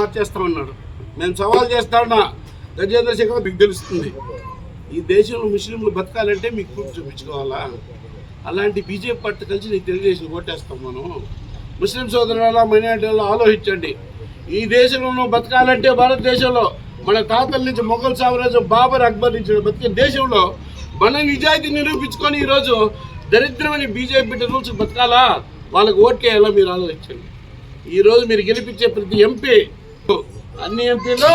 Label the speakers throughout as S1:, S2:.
S1: మార్చేస్తా ఉన్నాడు. మేము సవాల్ చేస్తాడా గజేంద్ర శేఖర్ మీకు తెలుస్తుంది. ఈ దేశంలో ముస్లింలు బతకాలంటే మీకు ప్రూఫ్ చూపించుకోవాలా? అలాంటి బీజేపీ పార్టీ కలిసి నీకు తెలుగుదేశం ఓటేస్తాం మనం. ముస్లిం సోదరుల మైనార్టీలో ఆలోచించండి. ఈ దేశంలో బతకాలంటే భారతదేశంలో మన తాతల నుంచి మొఘల్ సామ్రాజ్యం బాబర్ అక్బర్ నుంచి బతికే దేశంలో మన నిజాయితీ నిరూపించుకొని ఈరోజు దరిద్రమని బీజేపీ రూల్స్ బతకాలా? వాళ్ళకి ఓట్కేయాలో మీరు ఆలోచించండి. ఈరోజు మీరు గెలిపించే ప్రతి ఎంపీ అన్ని ఎంపీలు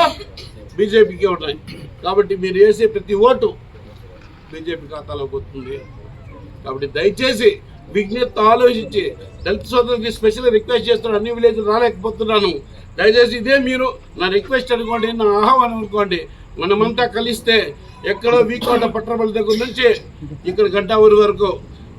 S1: బీజేపీకే ఉన్నాయి కాబట్టి మీరు వేసే ప్రతి ఓటు బీజేపీ ఖాతాలోకి వస్తుంది. కాబట్టి దయచేసి విజ్ఞప్తి ఆలోచించి దళిత సోదరులకి స్పెషల్ రిక్వెస్ట్ చేస్తున్నాను. అన్ని విలేజ్ రాలేకపోతున్నాను. దయచేసి ఇదే మీరు నా రిక్వెస్ట్ అనుకోండి నా ఆహ్వానం అనుకోండి. మనమంతా కలిస్తే ఎక్కడో వీకోట పట్టణపల్లి దగ్గర నుంచి ఇక్కడ గంటావూరు వరకు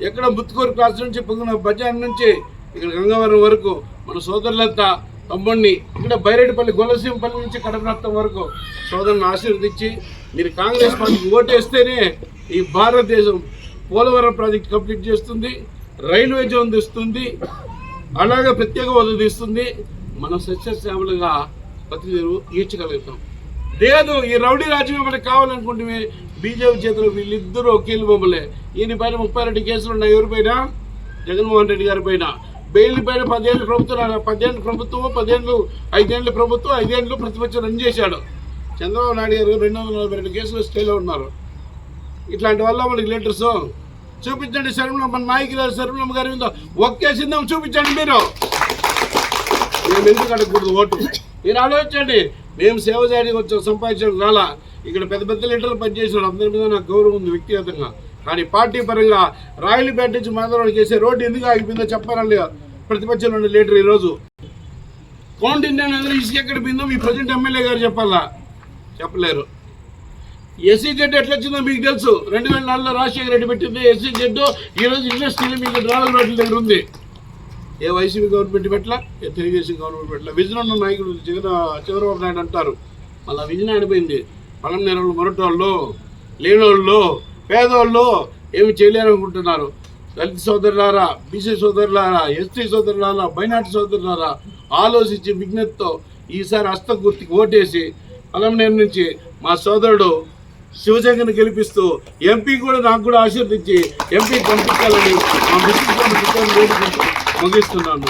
S1: ఎక్కడ ముత్తుకూరు క్రాస్ నుంచి పొంగిన బజార్ నుంచి ఇక్కడ గంగవరం వరకు మన సోదరులంతా తమ్ముడిని ఇక్కడ బైరెడ్డిపల్లి గొల్లసింపల్లి నుంచి కడప కడపనత్తం వరకు సోదరుని ఆశీర్వదించి మీరు కాంగ్రెస్ పార్టీకి ఓటేస్తేనే ఈ భారతదేశం పోలవరం ప్రాజెక్ట్ కంప్లీట్ చేస్తుంది రైల్వే జోన్ తెస్తుంది అలాగే ప్రత్యేక హోదా తీస్తుంది. మనం సస్యశ్యామలుగా బతికి ఈడ్చగలుగుతాం. లేదు ఈ రౌడీ రాజ్యం మనకి కావాలనుకుంటే బీజేపీ చేతిలో వీళ్ళిద్దరూ కీలు బొమ్మలే. ఈయన పైన ముప్పై రెండు కేసులు ఉన్నాయి ఎవరిపైన జగన్మోహన్ రెడ్డి గారి పైన. బెయిల్ పైన పదేళ్ళు ప్రభుత్వం పదేళ్ళు ప్రభుత్వం పదేళ్ళు ఐదేళ్ళు ప్రభుత్వం ఐదేళ్ళు ప్రతిపక్షం రన్ చేశాడు. చంద్రబాబు నాయుడు గారు రెండు వందల నలభై రెండు కేసులు స్టేలో ఉన్నారు. ఇట్లాంటి వల్ల మనకి లెటర్స్ చూపించండి శర్మల మన నాయకులు శర్మలమ్మ గారి మీద ఒక్కేసిందాం చూపించండి మీరు. మేము ఎందుకు అడగకూడదు ఓటు? మీరు ఆలోచించండి. మేము సేవ చేయడానికి వచ్చాం సంపాదించడం రాలా. ఇక్కడ పెద్ద పెద్ద లీటర్లు పనిచేసిన అందరి మీద నాకు గౌరవం ఉంది వ్యక్తిగతంగా. కానీ పార్టీ పరంగా రాయలపేట నుంచి మాధవరావు చేసే రోడ్డు ఎందుకు ఆగిపోయిందో చెప్పాలని ప్రతిపక్షంలో ఉండే లీడర్ ఈరోజు. కౌంటింగ్ అందరూ ఇసుక ఎక్కడ పోయిందో మీ ప్రజెంట్ ఎమ్మెల్యే గారు చెప్పాలా? చెప్పలేరు. ఎస్సీ జెడ్ ఎట్లా వచ్చిందో మీకు తెలుసు. రెండు వేల నాలుగులో రాజశేఖర రెడ్డి పెట్టింది ఎస్సీ జెడ్ ఈరోజు ఇండస్ట్రీలో మీకు డ్రాగన్ రోడ్ల దగ్గర ఉంది. ఏ వైసీపీ గవర్నమెంట్ పెట్టలా? ఏ తెలుగుదేశం గవర్నమెంట్ పెట్టలా? విజయనగరం నాయకుడు జగన్ చంద్రబాబు నాయుడు అంటారు. మళ్ళీ విజయనాయుడు పోయింది పొలం నేరంలో మొరటోళ్ళు లేనోళ్ళు. పేదోళ్ళు ఏమి చేయలేరనుకుంటున్నారు. దళిత సోదరులారా బీసీ సోదరులారా ఎస్టీ సోదరులారా మైనార్టీ సోదరులారా ఆలోచించి విజ్ఞతతో ఈసారి హస్త గుర్తుకు ఓటేసి పొలంనేరు నుంచి మా సోదరుడు శివశంకర్ని గెలిపిస్తూ ఎంపీ కూడా నాకు కూడా ఆశీర్వదించి ఎంపీ పంపించాలని మా ముగిస్తున్నాను.